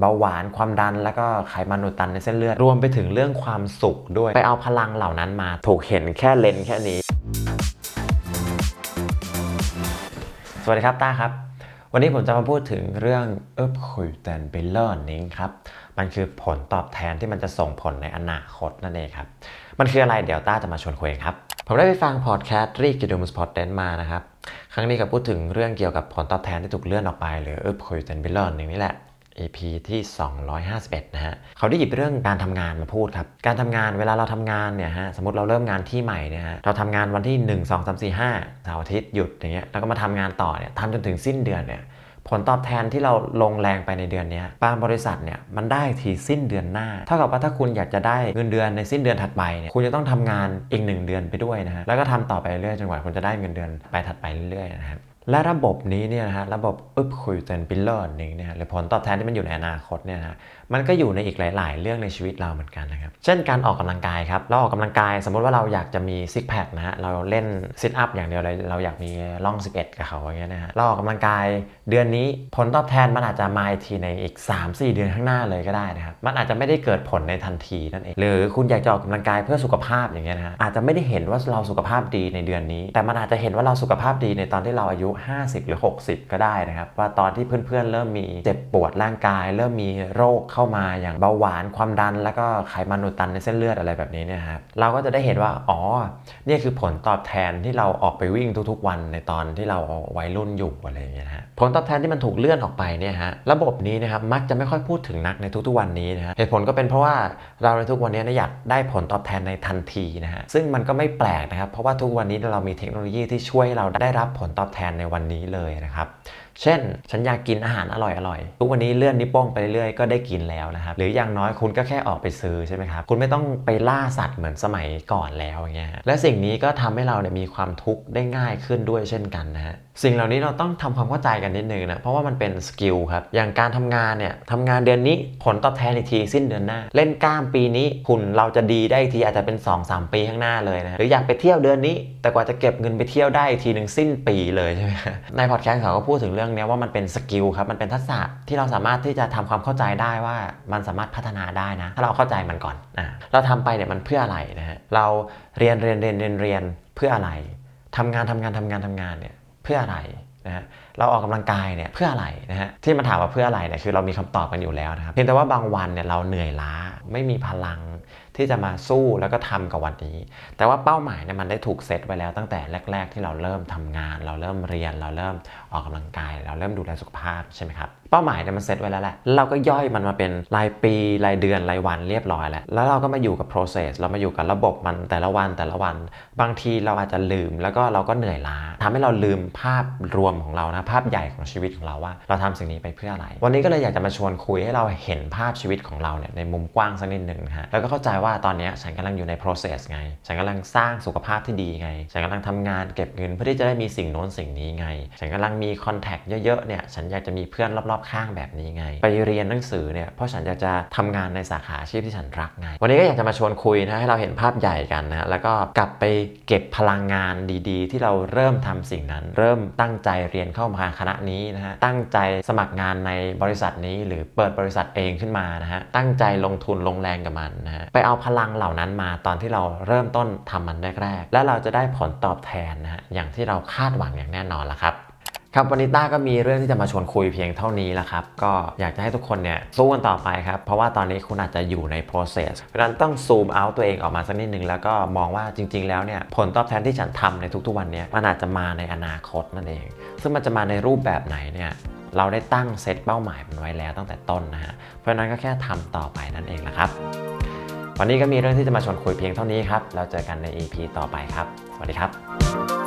เบาหวานความดัน แล้วก็ไขมันอุดตันในเส้นเลือด รวมไปถึงเรื่องความสุขด้วย ไปเอาพลังเหล่านั้นมาถูกเห็นแค่เลนแค่นี้ สวัสดีครับต้าครับวันนี้ผมจะมาพูดถึงเรื่องเอิบคุยแตนเบลเลอร์นิงครับ มันคือผลตอบแทนที่มันจะส่งผลในอนาคตนั่นเองครับ มันคืออะไรเดี๋ยวต้าจะมาชวนคุยครับ ผมได้ไปฟังพอดแคสต์รีกิดูมสปอร์ตเดนมานะครับ ครั้งนี้ก็พูดถึงเรื่องเกี่ยวกับผลตอบแทนที่ถูกเลื่อนออกไป หรือเอิบคุยแตนเบลเลอร์นิงนี่แหละ EP ที่ 251 นะฮะ เขาได้หยิบเรื่องการทำงานมาพูดครับ การทำงานเวลาเราทำงานเนี่ยฮะ สมมติเราเริ่มงานที่ใหม่เนี่ยฮะ เราทำงานวันที่ 1 2 3 4 5เสาร์อาทิตย์หยุดอย่างเงี้ย แล้วก็มาทำงานต่อเนี่ยทำจนถึงสิ้นเดือนเนี่ย ผลตอบแทนที่เราลงแรงไปในเดือนเนี้ยบางบริษัทเนี่ยมันได้ทีสิ้นเดือนหน้า เท่ากับว่าถ้าคุณอยากจะได้เงินเดือนในสิ้นเดือนถัดไปเนี่ย คุณจะต้องทำงานอีกหนึ่งเดือนไปด้วยนะฮะ แล้วก็ทำต่อไปเรื่อยจนกว่าคุณจะได้เงินเดือนไปถัดไปเรื่อยๆนะครับ และระบบนี้เนี่ยนะฮะระบบอึบคุยเซนปิลเลอร์นิงเนี่ยหรือผลตอบแทนที่มันอยู่ในอนาคตเนี่ยนะฮะมันก็อยู่ในอีกหลาย ๆ เรื่องในชีวิตเราเหมือนกันนะครับเช่นการออกกำลังกายครับเราออกกำลังกายสมมติว่าเราอยากจะมีซิกแพคนะฮะเราเล่นซิทอัพอย่างเดียวเลยเราอยากมีล่อง 11 กับเขาอย่างเงี้ยนะฮะเราออกกำลังกายเดือนนี้ผลตอบแทนมันอาจจะมาทีในอีก 3-4 เดือนข้างหน้าเลยก็ได้นะครับมันอาจจะไม่ได้เกิดผลในทันทีนั่นเองหรือคุณอยากจะออกกำลังกายเพื่อสุขภาพอย่างเงี้ยนะฮะอาจจะไม่ได้เห็นว่าเราสุขภาพดีในเดือนนี้ แต่มันอาจจะเห็นว่าเราสุขภาพดีในตอนที่เราอายุ50 หรือ 60 ก็ได้นะครับ ว่าตอนที่เพื่อนๆ เริ่มมีเจ็บปวดร่างกาย เริ่มมีโรคเข้ามาอย่างเบาหวานความดัน แล้วก็ไขมันอุดตันในเส้นเลือดอะไรแบบนี้เนี่ยครับเราก็จะได้เห็นว่าอ๋อเนี่ยคือผลตอบแทนที่เราออกไปวิ่งทุกๆ วันในตอนที่เราวัยรุ่นอยู่อะไรอย่างเงี้ยฮะผลตอบแทนที่มันถูกเลื่อนออกไปเนี่ยฮะระบบนี้นะครับมักจะไม่ค่อยพูดถึงนักในทุกๆวันนี้นะฮะเหตุผลก็เป็นเพราะว่าเราในทุกวันนี้นยอยากได้ผลตอบแทนในทันทีนะฮะซึ่งมันก็ไม่แปลกนะครับเพราะว่าทุกวันนี้เรามีเทคโนโลยีที่ช่วยเราได้รับผลตอบแทนในวันนี้เลยนะครับ เช่น ฉันอยากกินอาหารอร่อยอร่อยทุกวันนี้เลื่อนนิ้วโป้งไปเรื่อยๆ ก็ได้กินแล้วนะครับ หรืออย่างน้อยคุณก็แค่ออกไปซื้อใช่ไหมครับ คุณไม่ต้องไปล่าสัตว์เหมือนสมัยก่อนแล้วอย่างเงี้ย และสิ่งนี้ก็ทำให้เราเนี่ยมีความทุกข์ได้ง่ายขึ้นด้วยเช่นกันนะฮะ สิ่งเหล่านี้เราต้องทำความเข้าใจกันนิดนึงนะ เพราะว่ามันเป็นสกิลครับ อย่างการทำงานเนี่ยทำงานเดือนนี้ผลตอบแทนอีกทีสิ้นเดือนหน้า เล่นกล้ามปีนี้คุณเราจะดีได้อีกทีอาจจะเป็น 2-3 ปีข้างหน้าเลยนะ หรืออยากไปเที่ยวเดือนนี้ แต่กว่าจะเก็บเงินไปเที่ยวได้อีกทีหนึ่งสิ้นปีเลยใช่ไหมในพอดแคสต์เขาก็พูดถึงเรื่องเนี้ว่ามันเป็นสกิลครับ มันเป็นทักษะที่เราสามารถที่จะทำความเข้าใจได้ว่ามันสามารถพัฒนาได้นะ ถ้าเราเข้าใจมันก่อนอะเราทำไปเนี่ยมันเพื่ออะไรนะฮะ เราเรียนเรียนเรียนเรียนเรียนเพื่ออะไรทำงานทำงานทำงานทำงานเนี่ยเพื่ออะไรนะฮะเราออกกำลังกายเนี่ยเพื่ออะไรนะฮะที่มันถามว่าเพื่ออะไรเนี่ยคือเรามีคำตอบกันอยู่แล้วนะครับเพียงแต่ว่าบางวันเนี่ยเราเหนื่อยล้าไม่มีพลังที่จะมาสู้แล้วก็ทำกับวันนี้ แต่ว่าเป้าหมายเนี่ยมันได้ถูกเซตไว้แล้วตั้งแต่แรก ๆ ที่เราเริ่มทำงาน เราเริ่มเรียน เราเริ่มออกกำลังกาย เราเริ่มดูแลสุขภาพใช่ไหมครับ เป้าหมายเนี่ยมันเซตไว้แล้วแหละ เราก็ย่อยมันมาเป็นรายปีรายเดือนรายวันเรียบร้อยแล้ว แล้วเราก็มาอยู่กับ process เรามาอยู่กับระบบมันแต่ละวันแต่ละวัน บางทีเราอาจจะลืม แล้วก็เราก็เหนื่อยล้าทำให้เราลืมภาพรวมของเรานะภาพใหญ่ของชีวิตของเราว่า เราทำสิ่งนี้ไปเพื่ออะไร วันนี้ก็เลยอยากจะมาชวนคุยให้เราเห็นภาพชีวิตของเราเนี่ยในมุมกว้างสักนิดหนึ่งฮะแล้วก็เข้าใจว่าตอนนี้ฉันกำลังอยู่ใน process ไง ฉันกำลังสร้างสุขภาพที่ดีไง ฉันกำลังทำงานเก็บเงินเพื่อที่จะได้มีสิ่งโน้นสิ่งนี้ไง ฉันกำลังมีคอนแทคเยอะๆเนี่ย ฉันอยากจะมีเพื่อนรอบๆข้างแบบนี้ไง ไปเรียนหนังสือเนี่ย เพราะฉันอยากจะทำงานในสาขาอาชีพที่ฉันรักไง วันนี้ก็อยากจะมาชวนคุยนะให้เราเห็นภาพใหญ่กันนะ แล้วก็กลับไปเก็บพลังงานดีๆ ที่เราเริ่มทำสิ่งนั้น เริ่มตั้งใจเรียนเข้ามาคณะนี้นะฮะ ตั้งใจสมัครงานในบริษัทนี้ หรือเปิดบริษัทเองขึ้นมานะฮะ ตั้งใจลงทุนลงแรงกับมันนะฮะ ไปเอาพลังเหล่านั้นมาตอนที่เราเริ่มต้นทำมันแรกๆ และเราจะได้ผลตอบแทนนะฮะอย่างที่เราคาดหวังอย่างแน่นอนละครับครับวันนี้ต้าก็มีเรื่องที่จะมาชวนคุยเพียงเท่านี้แล้วครับ ก็อยากจะให้ทุกคนเนี่ยสู้กันต่อไปครับ เพราะว่าตอนนี้คุณอาจจะอยู่ใน process เพราะฉะนั้นต้องซูมเอาตัวเองออกมาสักนิดนึง แล้วก็มองว่าจริง ๆ แล้วเนี่ยผลตอบแทนที่ฉันทำในทุกๆวันเนี้มันอาจจะมาในอนาคตนั่นเอง ซึ่งมันจะมาในรูปแบบไหนเนี่ยเราได้ตั้งเซตเป้าหมายมันไว้แล้วตั้งแต่ต้นนะฮะเพราะฉะนั้นก็แค่ทำต่อไปนั่นเองนะครับ วันนี้ก็มีเรื่องที่จะมาชวนคุยเพียงเท่านี้ครับ เราเจอกันใน EP ต่อไปครับ สวัสดีครับ